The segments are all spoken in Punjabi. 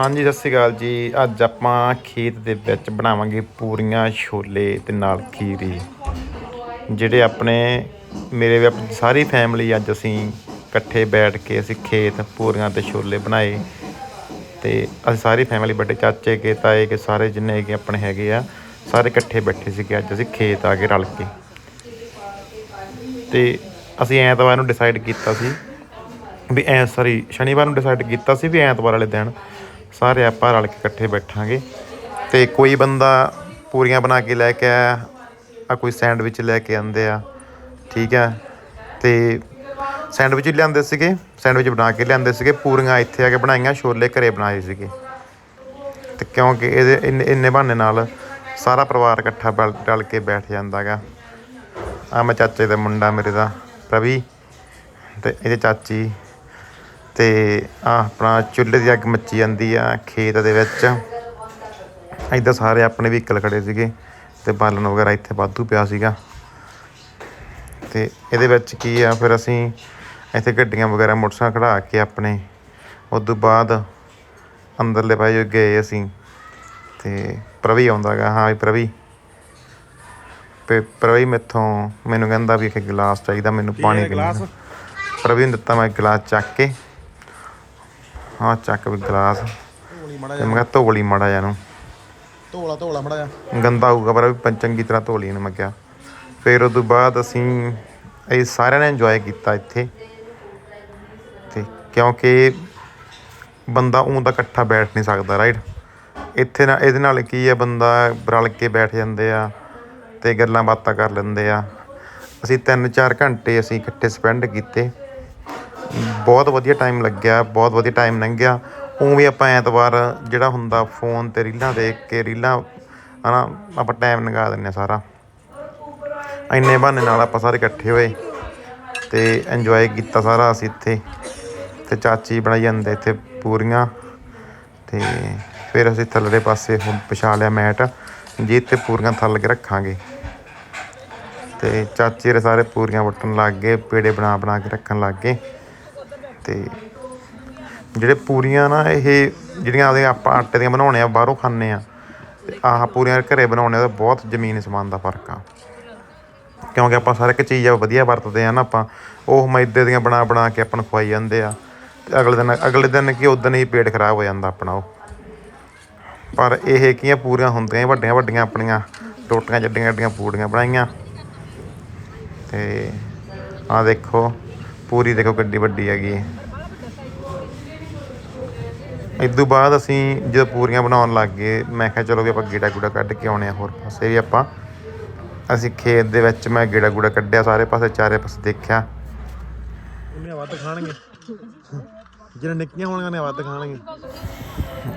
ਹਾਂਜੀ, ਸਤਿ ਸ਼੍ਰੀ ਅਕਾਲ ਜੀ। ਅੱਜ ਆਪਾਂ ਖੇਤ ਦੇ ਵਿੱਚ ਬਣਾਵਾਂਗੇ ਪੂਰੀਆਂ ਛੋਲੇ ਤੇ ਨਾਲ ਖੀਰੀ, ਜਿਹੜੇ ਆਪਣੇ ਮੇਰੇ ਵੀ ਆਪ- ਸਾਰੀ ਫੈਮਿਲੀ ਅੱਜ ਅਸੀਂ ਇਕੱਠੇ ਬੈਠ ਕੇ ਅਸੀਂ ਖੇਤ ਪੂਰੀਆਂ ਤੇ ਛੋਲੇ ਬਣਾਏ। ਤੇ ਅਸੀਂ ਸਾਰੀ ਫੈਮਿਲੀ ਵੱਡੇ ਚਾਚੇ ਕੇ ਤਾਏ ਕੇ ਸਾਰੇ ਜਿੰਨੇ ਹੈਗੇ ਆਪਣੇ ਹੈਗੇ ਆ, ਸਾਰੇ ਇਕੱਠੇ ਬੈਠੇ ਸੀਗੇ ਅੱਜ ਅਸੀਂ ਖੇਤ ਆ ਕੇ ਰਲ ਕੇ। ਤੇ ਅਸੀਂ ਐਤਵਾਰ ਨੂੰ ਡਿਸਾਈਡ ਕੀਤਾ ਸੀ ਵੀ ਐ ਸੌਰੀ ਸ਼ਨੀਵਾਰ ਨੂੰ ਡਿਸਾਈਡ ਕੀਤਾ ਸੀ ਵੀ ਐਤਵਾਰ ਵਾਲੇ ਦਿਨ ਸਾਰੇ ਆਪਾਂ ਰਲ ਕੇ ਇਕੱਠੇ ਬੈਠਾਂਗੇ। ਤੇ ਕੋਈ ਬੰਦਾ ਪੂਰੀਆਂ ਬਣਾ ਕੇ ਲੈ ਕੇ ਆਇਆ, ਆ ਕੋਈ ਸੈਂਡਵਿਚ ਲੈ ਕੇ ਆਂਦੇ ਆ, ਠੀਕ ਹੈ ਤੇ ਸੈਂਡਵਿਚ ਲਿਆਂਦੇ ਸੀਗੇ, ਸੈਂਡਵਿਚ ਬਣਾ ਕੇ ਲਿਆਂਦੇ ਸੀਗੇ, ਪੂਰੀਆਂ ਇੱਥੇ ਆ ਕੇ ਬਣਾਈਆਂ, ਛੋਲੇ ਘਰੇ ਬਣਾਏ ਸੀਗੇ। ਤੇ ਕਿਉਂਕਿ ਇਹਦੇ ਇੰਨੇ ਇੰਨੇ ਬਹਾਨੇ ਨਾਲ ਸਾਰਾ ਪਰਿਵਾਰ ਇਕੱਠਾ ਬਲ- ਰਲ ਕੇ ਬੈਠ ਜਾਂਦਾਗਾ। ਆ ਮੈਂ ਚਾਚੇ ਦਾ ਮੁੰਡਾ ਮੇਰੇ ਦਾ ਰਵੀ ਤੇ ਇਹਦੇ ਚਾਚੀ ਤੇ ਆ ਆਪਣਾ ਚੁੱਲ੍ਹੇ ਦੀ ਅੱਗ ਮੱਚੀ ਜਾਂਦੀ ਆ ਖੇਤ ਦੇ ਵਿੱਚ। ਇੱਧਰ ਸਾਰੇ ਆਪਣੇ ਵਹੀਕਲ ਖੜੇ ਸੀਗੇ ਤੇ ਬਾਲਣ ਵਗੈਰਾ ਇੱਥੇ ਵਾਧੂ ਪਿਆ ਸੀਗਾ। ਤੇ ਇਹਦੇ ਵਿੱਚ ਕੀ ਆ ਫਿਰ ਅਸੀਂ ਇੱਥੇ ਗੱਡੀਆਂ ਵਗੈਰਾ ਮੋਟਰਸਾਈਕਲ ਖੜਾ ਕੇ ਆਪਣੇ ਉਸ ਤੋਂ ਬਾਅਦ ਅੰਦਰਲੇ ਪਾਸੇ ਗਏ ਅਸੀਂ ਤੇ ਪ੍ਰਵੀ ਆਉਂਦਾਗਾ ਹਾਂ ਵੀ ਪ੍ਰਵੀ। ਤੇ ਪ੍ਰਵੀ ਮੈਥੋਂ ਮੈਨੂੰ ਕਹਿੰਦਾ ਵੀ ਇੱਕ ਗਲਾਸ ਚਾਹੀਦਾ ਮੈਨੂੰ ਪਾਣੀ ਪੀਣਾ ਪ੍ਰਵੀ ਨੂੰ ਦਿੱਤਾ ਮੈਂ ਗਲਾਸ ਚੱਕ ਕੇ। ਹਾਂ ਚੱਕ ਵੀ ਗਲਾਸ। ਧੋਲੀ ਮੜਾ ਤੇ ਮੈਂ ਕਿਹਾ ਧੋ ਲਈ ਮਾੜਾ ਜਿਹਾ ਨੂੰ ਧੋਲਾ ਧੋਲਾ ਮੜਾ ਜਾ ਗੰਦਾ ਹੋਊਗਾ ਪਰ ਵੀ ਪੰ- ਚੰਗੀ ਤਰ੍ਹਾਂ ਧੋ ਲਈ ਨੇ ਮੈਂ ਕਿਹਾ। ਫਿਰ ਉਸ ਤੋਂ ਬਾਅਦ ਅਸੀਂ ਇਹ ਸਾਰਿਆਂ ਨੇ ਇੰਜੋਏ ਕੀਤਾ ਇੱਥੇ। ਤੇ ਕਿਉਂਕਿ ਬੰਦਾ ਉਂ ਦਾ ਇਕੱਠਾ ਬੈਠ ਨਹੀਂ ਸਕਦਾ ਰਾਈਟ ਇੱਥੇ ਨਾ ਇਹਦੇ ਨਾਲ ਕੀ ਹੈ ਬੰਦਾ ਰਲ ਕੇ ਬੈਠ ਜਾਂਦੇ ਆ ਤੇ ਗੱਲਾਂ ਬਾਤਾਂ ਕਰ ਲੈਂਦੇ ਆ। ਅਸੀਂ 3-4 ਘੰਟੇ ਅਸੀਂ ਇਕੱਠੇ ਸਪੈਂਡ ਕੀਤੇ। ਬਹੁਤ ਵਧੀਆ ਟਾਈਮ ਲੱਗਿਆ, ਬਹੁਤ ਵਧੀਆ ਟਾਈਮ ਲੰਘਿਆ। ਉਂ ਵੀ ਆਪਾਂ ਐਤਵਾਰ ਜਿਹੜਾ ਹੁੰਦਾ ਫੋਨ ਤੇ ਰੀਲਾਂ ਦੇਖ ਕੇ, ਰੀਲਾਂ, ਹਨਾ, ਆਪਾਂ ਟਾਈਮ ਲੰਘਾ ਦਿੰਨੇ ਆ ਸਾਰਾ। ਇੰਨੇ ਬਹਾਨੇ ਨਾਲ ਆਪਾਂ ਸਾਰੇ ਇਕੱਠੇ ਹੋਏ ਤੇ ਇੰਜੋਏ ਕੀਤਾ ਸਾਰਾ ਅਸੀਂ ਇੱਥੇ। ਤੇ ਚਾਚੀ ਬਣਾਈ ਜਾਂਦੇ ਇੱਥੇ ਪੂਰੀਆਂ। ਤੇ ਫਿਰ ਅਸੀਂ ਥੱਲੜੇ ਪਾਸੇ ਹੁਣ ਵਿਛਾ ਲਿਆ ਮੈਟ। ਜੀ ਤੇ ਪੂਰੀਆਂ ਥੱਲ ਕੇ ਰੱਖਾਂਗੇ। ਤੇ ਚਾਚੇ ਦੇ ਸਾਰੇ ਪੂਰੀਆਂ ਵੱਟਣ ਲੱਗ ਗਏ, ਪੇੜੇ ਬਣਾ ਬਣਾ ਕੇ ਰੱਖਣ ਲੱਗ ਗਏ। ਤੇ ਜਿਹੜੇ ਪੂਰੀਆਂ ਨਾ ਇਹ ਜਿਹੜੀਆਂ ਆਪਦੇ ਆਪਾਂ ਆਟੇ ਦੀਆਂ ਬਣਾਉਣੇ ਆ, ਬਾਹਰੋਂ ਖਾਂਦੇ ਆ, ਤੇ ਆਹ ਪੂਰੀਆਂ ਘਰੇ ਬਣਾਉਣੇ ਦਾ ਬਹੁਤ ਜ਼ਮੀਨ ਸਮਾਨ ਦਾ ਫ਼ਰਕ ਆ। ਕਿਉਂਕਿ ਆਪਾਂ ਸਾਰੇ ਇੱਕ ਚੀਜ਼ ਆ ਵਧੀਆ ਵਰਤਦੇ ਆ ਨਾ ਆਪਾਂ, ਉਹ ਮੈਦੇ ਦੀਆਂ ਬਣਾ ਬਣਾ ਕੇ ਆਪਾਂ ਨੂੰ ਖਵਾਈ ਜਾਂਦੇ ਆ, ਤੇ ਅਗਲੇ ਦਿਨ ਅਗਲੇ ਦਿਨ ਕੀ ਉਦੋਂ ਹੀ ਪੇਟ ਖਰਾਬ ਹੋ ਜਾਂਦਾ ਆਪਣਾ ਉਹ। ਪਰ ਇਹ ਕੀਆਂ ਪੂਰੀਆਂ ਹੁੰਦੀਆਂ ਵੱਡੀਆਂ ਵੱਡੀਆਂ ਆਪਣੀਆਂ, ਟੋਟੀਆਂ ਜੱਡੀਆਂ ਜੱਡੀਆਂ ਪੂੜੀਆਂ ਬਣਾਈਆਂ। ਤੇ ਆ ਦੇਖੋ ਪੂਰੀ ਦੇਖੋ ਗੱਡੀ ਵੱਡੀ ਹੈਗੀ। ਹੈ ਇਦੋਂ ਬਾਅਦ ਅਸੀਂ ਜਦੋਂ ਪੂਰੀਆਂ ਬਣਾਉਣ ਲੱਗ ਗਏ ਮੈਂ ਕਿਹਾ ਚਲੋ ਵੀ ਆਪਾਂ ਗੇੜਾ ਗੂੜਾ ਕੱਢ ਕੇ ਆਉਣੇ ਆ ਹੋਰ ਪਾਸੇ ਵੀ ਆਪਾਂ। ਅਸੀਂ ਖੇਤ ਦੇ ਵਿੱਚ ਮੈਂ ਗੇੜਾ ਗੂੜਾ ਕੱਢਿਆ ਸਾਰੇ ਪਾਸੇ ਚਾਰੇ ਪਾਸੇ ਦੇਖਿਆ। ਉਹਨੇ ਵੱਧ ਖਾਣਗੇ। ਜਿਹੜੇ ਨਿੱਕੀਆਂ ਹੋਣਗੀਆਂ ਨੇ ਵੱਧ ਖਾਣਗੇ।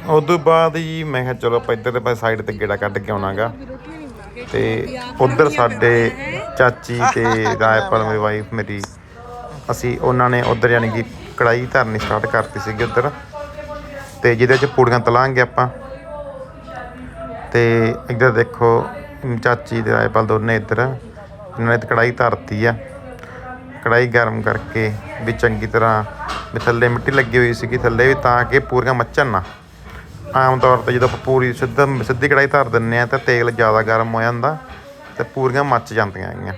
ਉਦੋਂ ਬਾਅਦ ਜੀ ਮੈਂ ਕਿਹਾ ਚਲੋ ਆਪਾਂ ਇੱਧਰ ਦੇ ਸਾਈਡ ਤੇ ਗੇੜਾ ਕੱਢ ਕੇ ਆਉਣਾਗਾ। ਤੇ ਉਧਰ ਸਾਡੇ ਚਾਚੀ ਤੇ ਰਾਇਪਾਲ ਮੇਰੀ ਵਾਈਫ ਮੇਰੀ ਅਸੀਂ ਉਹਨਾਂ ਨੇ ਉਧਰ ਯਾਨੀ ਕਿ ਕੜਾਈ ਧਰਨੀ ਸਟਾਰਟ ਕਰਤੀ ਸੀਗੀ ਉਧਰ। ਤੇ ਜਿਹਦੇ ਚ ਪੂੜੀਆਂ ਤਲਾਂਗੇ ਆਪਾਂ। ਤੇ ਇੱਧਰ ਦੇਖੋ, ਚਾਚੀ ਤੇ ਰਾਇਪਾਲ ਦੋਨੇ ਇੱਧਰ। ਇਹਨਾਂ ਨੇ ਤੇ ਕੜਾਈ ਧਰਤੀ ਆ। ਕੜਾਈ ਗਰਮ ਕਰਕੇ ਵੀ ਚੰਗੀ ਤਰ੍ਹਾਂ ਵੀ ਥੱਲੇ ਮਿੱਟੀ ਲੱਗੀ ਹੋਈ ਸੀਗੀ, ਥੱਲੇ ਵੀ ਤਾਂ ਕਿ ਪੂਰੀਆਂ ਮੱਚਣ ਨਾ। ਆਮ ਤੌਰ ਤੇ ਜਦੋਂ ਆਪਾਂ ਪੂਰੀ ਸਿੱਧਾ ਸਿੱਧੀ ਕੜਾਈ ਧਰ ਦਿੰਨੇ ਆ ਤਾਂ ਤੇਲ ਜ਼ਿਆਦਾ ਗਰਮ ਹੋ ਜਾਂਦਾ ਤੇ ਪੂਰੀਆਂ ਮੱਚ ਜਾਂਦੀਆਂ ਹੈਗੀਆਂ।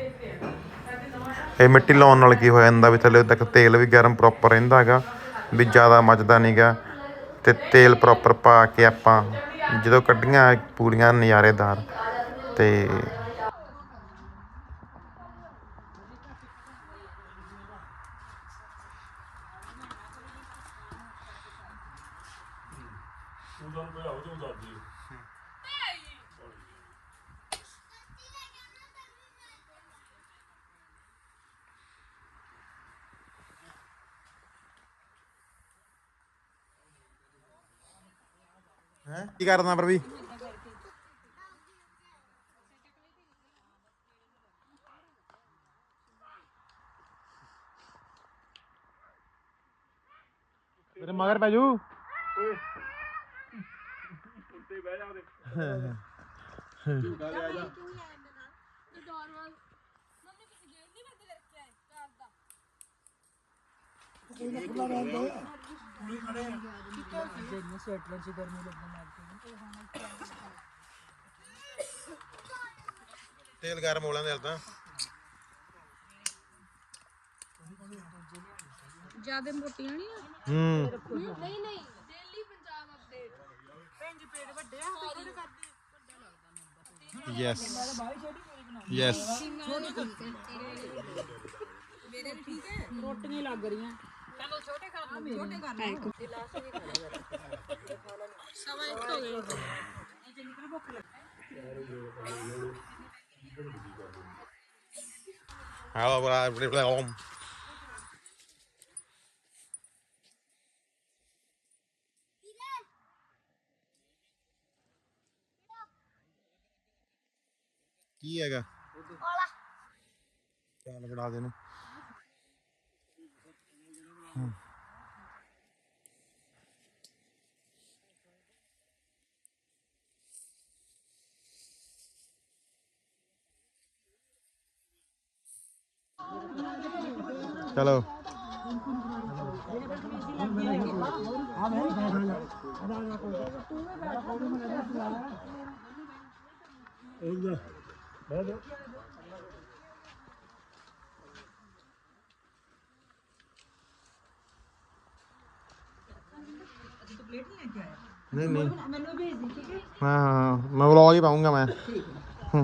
ਇਹ ਮਿੱਟੀ ਲਾਉਣ ਨਾਲ ਕੀ ਹੋ ਜਾਂਦਾ ਵੀ ਥੱਲੇ ਤੱਕ ਤੇਲ ਵੀ ਗਰਮ ਪ੍ਰੋਪਰ ਰਹਿੰਦਾ ਹੈਗਾ, ਵੀ ਜ਼ਿਆਦਾ ਮੱਚਦਾ ਨਹੀਂਗਾ ਤੇ ਤੇਲ ਪ੍ਰੋਪਰ ਪਾ ਕੇ ਆਪਾਂ ਜਦੋਂ ਕੱਢੀਆਂ ਪੂਰੀਆਂ ਨਜ਼ਾਰੇਦਾਰ, ਤੇ ਹੈ ਕੀ ਕਰਦਾ ਪ੍ਰਵੀ ਤੇਰੇ ਮਗਰ ਪੈ ਜੂ ਜਿਹੜੀਆਂ ਸਵੈਟਰਾਂ 'ਚ ਗਰਮੀ ਲੱਗਣ ਲੱਗ ਪਈ ਤੇਲ ਗਰਮ ਹੋ ਲੈਂਦੇ ਹਲ ਤਾਂ। ਜ਼ਿਆਦਾ ਮੋਟੀਆਂ ਨਹੀਂ ਆ? ਹੂੰ। ਨਹੀਂ ਨਹੀਂ। Delhi Punjab update yes yes ਰੋਟੀਆਂ ਲੱਗ ਰਹੀਆਂ। ਹਾਲੋ ਬਰਾ ਬਰਾ ਓਮ ਕੀ ਹੈਗਾ ਚੱਲ ਬਣਾ ਦੇ ਨੂੰ ਚਲੋ ਨਹੀਂ ਨਹੀਂ ਮੈਨੂੰ ਭੇਜ ਦੀ ਠੀਕ ਹੈ ਹਾਂ ਹਾਂ ਮੈਂ ਵਲੌਗ ਹੀ ਪਾਉਂਗਾ ਮੈਂ ਹੂੰ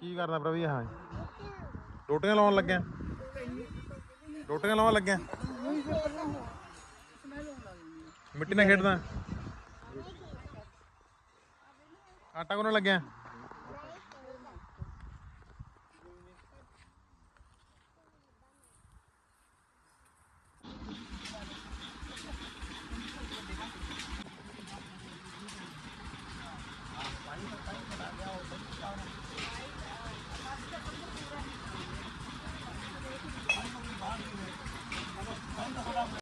ਕੀ ਕਰਦਾ ਪ੍ਰਭੀ ਹਾਂ ਰੋਟੀਆਂ ਲਾਉਣ ਲੱਗਿਆ? ਰੋਟੀਆਂ ਲਾਉਣ ਲੱਗਿਆ? ਮਿੱਟੀ ਨਾਲ ਖੇਡਦਾ? ਆਟਾ ਕੋਣ ਲੱਗਿਆ?